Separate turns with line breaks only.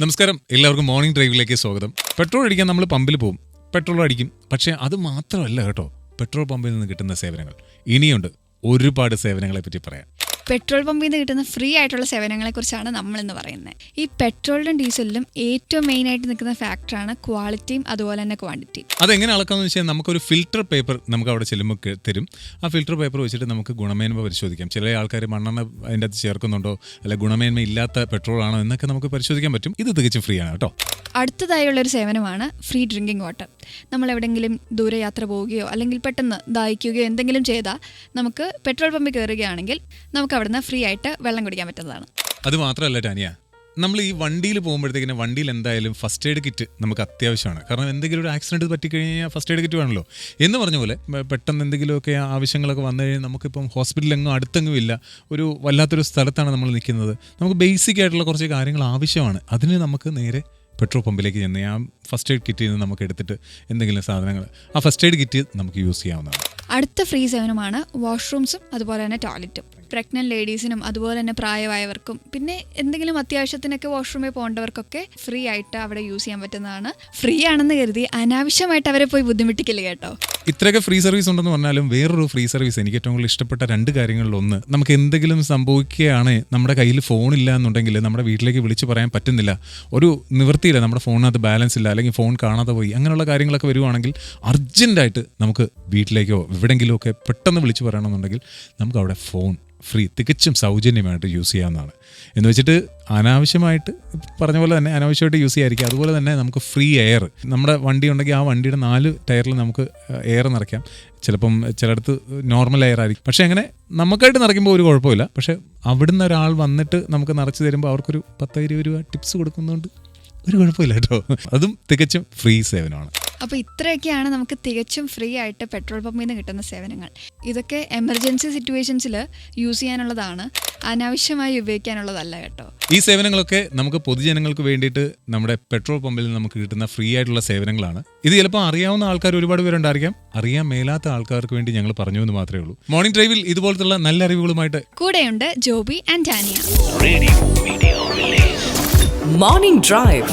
നമസ്കാരം. എല്ലാവർക്കും മോർണിംഗ് ഡ്രൈവിലേക്ക് സ്വാഗതം. പെട്രോൾ അടിക്കാൻ നമ്മൾ പമ്പിൽ പോകും പെട്രോൾ അടിക്കും. പക്ഷേ അത് മാത്രമല്ല കേട്ടോ. പെട്രോൾ പമ്പിൽ നിന്ന് കിട്ടുന്ന സേവനങ്ങൾ. ഇനിയുണ്ട് ഒരുപാട് സേവനങ്ങളെ പറ്റി പറയാം
പെട്രോൾ പമ്പിൽ നിന്ന് കിട്ടുന്ന ഫ്രീ ആയിട്ടുള്ള സേവനങ്ങളെ കുറിച്ചാണ് നമ്മൾ ഇന്ന് പറയുന്നത്. ഈ പെട്രോളിലും ഡീസലിലും ഏറ്റവും മെയിൻ ആയിട്ട് നിൽക്കുന്ന ഫാക്ടറാണ് ക്വാളിറ്റിയും അതുപോലെ തന്നെ ക്വാണ്ടിറ്റിയും
അതെങ്ങനെ അളക്കാന്ന് വെച്ചാൽ നമുക്കൊരു ഫിൽട്ടർ പേപ്പർ നമുക്ക് അവിടെ ചെല്ലുമ്പോൾ തരും. ആ ഫിൽട്ടർ പേപ്പർ വെച്ചിട്ട് നമുക്ക് ഗുണമേന്മ പരിശോധിക്കാം. ചില ആൾക്കാർ മണ്ണെണ്ണ അതിന്റെ അകത്ത് ചേർക്കുന്നുണ്ടോ? അല്ല ഗുണമേന്മ ഇല്ലാത്ത പെട്രോൾ ആണോ എന്നൊക്കെ നമുക്ക് പരിശോധിക്കാൻ പറ്റും. ഇത് തികച്ചും ഫ്രീ ആണ് കേട്ടോ.
അടുത്തതായുള്ള ഒരു സേവനമാണ് ഫ്രീ ഡ്രിങ്കിങ് വാട്ടർ നമ്മൾ എവിടെയെങ്കിലും ദൂരയാത്ര പോവുകയോ അല്ലെങ്കിൽ പെട്ടെന്ന് ദാഹിക്കുകയോ എന്തെങ്കിലും ചെയ്താൽ നമുക്ക് പെട്രോൾ പമ്പിൽ കയറുകയാണെങ്കിൽ നമുക്ക് അവിടുന്ന് ഫ്രീ ആയിട്ട് വെള്ളം കുടിക്കാൻ പറ്റുന്നതാണ്.
അത് മാത്രമല്ല ടാനിയ. നമ്മൾ ഈ വണ്ടിയിൽ പോകുമ്പോഴത്തേക്കിന് വണ്ടിയിൽ എന്തായാലും ഫസ്റ്റ് എയ്ഡ് കിറ്റ് നമുക്ക് അത്യാവശ്യമാണ്. കാരണം എന്തെങ്കിലും ഒരു ആക്സിഡന്റ് പറ്റിക്കഴിഞ്ഞാൽ ഫസ്റ്റ് എയ്ഡ് കിറ്റ് വേണമല്ലോ. എന്ന് പറഞ്ഞ പോലെ പെട്ടെന്ന് എന്തെങ്കിലുമൊക്കെ ആവശ്യങ്ങളൊക്കെ വന്നു കഴിഞ്ഞാൽ നമുക്കിപ്പം ഹോസ്പിറ്റലെങ്ങും അടുത്തെങ്ങും ഇല്ല ഒരു വല്ലാത്തൊരു സ്ഥലത്താണ് നമ്മൾ നിൽക്കുന്നത്. നമുക്ക് ബേസിക് ആയിട്ടുള്ള കുറച്ച് കാര്യങ്ങൾ ആവശ്യമാണ്. അതിന് നമുക്ക് നേരെ പെട്രോൾ പമ്പിലേക്ക് ചെന്ന് ആ ഫസ്റ്റ് എയ്ഡ് കിറ്റിൽ നിന്ന് നമുക്ക് എടുത്തിട്ട് എന്തെങ്കിലും സാധനങ്ങൾ ആ ഫസ്റ്റ് എയ്ഡ് കിറ്റ് നമുക്ക് യൂസ് ചെയ്യാവുന്നതാണ്.
അടുത്ത ഫ്രീ സേവനമാണ് വാഷ്റൂംസും അതുപോലെ തന്നെ ടോയ്ലറ്റും പ്രഗ്നന്റ് ലേഡീസിനും അതുപോലെ തന്നെ പ്രായമായവർക്കും പിന്നെ എന്തെങ്കിലും അത്യാവശ്യത്തിനൊക്കെ വാഷ്റൂമിൽ പോകേണ്ടവർക്കൊക്കെ ഫ്രീ ആയിട്ട് അവിടെ യൂസ് ചെയ്യാൻ പറ്റുന്നതാണ്. ഫ്രീ ആണെന്ന് കരുതി അനാവശ്യമായിട്ട് അവരെ പോയി ബുദ്ധിമുട്ടിക്കില്ല കേട്ടോ?
ഇത്രയൊക്കെ ഫ്രീ സർവീസ് ഉണ്ടെന്ന് പറഞ്ഞാലും വേറൊരു ഫ്രീ സർവീസ് എനിക്ക് ഏറ്റവും കൂടുതൽ ഇഷ്ടപ്പെട്ട രണ്ട് കാര്യങ്ങളിൽ ഒന്ന് നമുക്ക് എന്തെങ്കിലും സംഭവിക്കുകയാണ് നമ്മുടെ കയ്യിൽ ഫോണില്ല എന്നുണ്ടെങ്കിൽ നമ്മുടെ വീട്ടിലേക്ക് വിളിച്ച് പറയാൻ പറ്റുന്നില്ല. ഒരു നിവൃത്തിയില്ല നമ്മുടെ ഫോണിനകത്ത് ബാലൻസ് ഇല്ല അല്ലെങ്കിൽ ഫോൺ കാണാതെ പോയി അങ്ങനെയുള്ള കാര്യങ്ങളൊക്കെ വരുവാണെങ്കിൽ അർജന്റായിട്ട് നമുക്ക് വീട്ടിലേക്കോ എവിടെയെങ്കിലുമൊക്കെ പെട്ടെന്ന് വിളിച്ച് പറയണമെന്നുണ്ടെങ്കിൽ നമുക്ക് അവിടെ ഫോൺ ഫ്രീ തികച്ചും സൗജന്യമായിട്ട് യൂസ് ചെയ്യാവുന്നതാണ്. എന്ന് വെച്ചിട്ട് അനാവശ്യമായിട്ട് പറഞ്ഞ പോലെ തന്നെ അനാവശ്യമായിട്ട് യൂസ് ചെയ്യാതിരിക്കുക. അതുപോലെ തന്നെ നമുക്ക് ഫ്രീ എയർ. നമ്മുടെ വണ്ടി ഉണ്ടെങ്കിൽ ആ വണ്ടിയുടെ നാല് ടയറിൽ നമുക്ക് എയർ നിറയ്ക്കാം. ചിലപ്പം ചിലയിടത്ത് നോർമൽ എയർ ആയിരിക്കും. പക്ഷേ അങ്ങനെ നമുക്കായിട്ട് നിറയ്ക്കുമ്പോൾ ഒരു കുഴപ്പമില്ല. പക്ഷേ അവിടുന്ന് ഒരാൾ വന്നിട്ട് നമുക്ക് നിറച്ച് തരുമ്പോൾ അവർക്കൊരു പത്ത് ഇരുപത് രൂപ ടിപ്സ് കൊടുക്കുന്നതുകൊണ്ട് ഒരു കുഴപ്പമില്ല കേട്ടോ. അതും തികച്ചും ഫ്രീ സേവനമാണ്.
അപ്പോൾ ഇത്രയൊക്കെയാണ് നമുക്ക് തികച്ചും ഫ്രീ ആയിട്ട് പെട്രോൾ പമ്പിൽ നിന്ന് കിട്ടുന്ന സേവനങ്ങൾ. ഇതൊക്കെ എമർജൻസി സിറ്റുവേഷൻസിൽ യൂസ് ചെയ്യാനുള്ളതാണ്. അനാവശ്യമായി ഉപയോഗിക്കാനുള്ളതല്ല കേട്ടോ.
ഈ സേവനങ്ങളൊക്കെ നമുക്ക് പൊതുജനങ്ങൾക്ക് വേണ്ടിയിട്ട് നമ്മുടെ പെട്രോൾ പമ്പിൽ നിന്ന് നമുക്ക് കിട്ടുന്ന ഫ്രീ ആയിട്ടുള്ള സേവനങ്ങളാണ്. ഇത് ചിലപ്പോൾ അറിയാവുന്ന ആൾക്കാർ ഒരുപാട് പേരുണ്ടായിരിക്കാം. അറിയാൻ മേലാത്ത ആൾക്കാർക്ക് വേണ്ടി ഞങ്ങൾ പറഞ്ഞു എന്ന് മാത്രമേ ഉള്ളൂ. മോർണിംഗ് ഡ്രൈവിൽ ഇതുപോലത്തുള്ള നല്ല അറിവുകളുമായിട്ട്
കൂടെയുണ്ട് Joby and
Dania
morning drive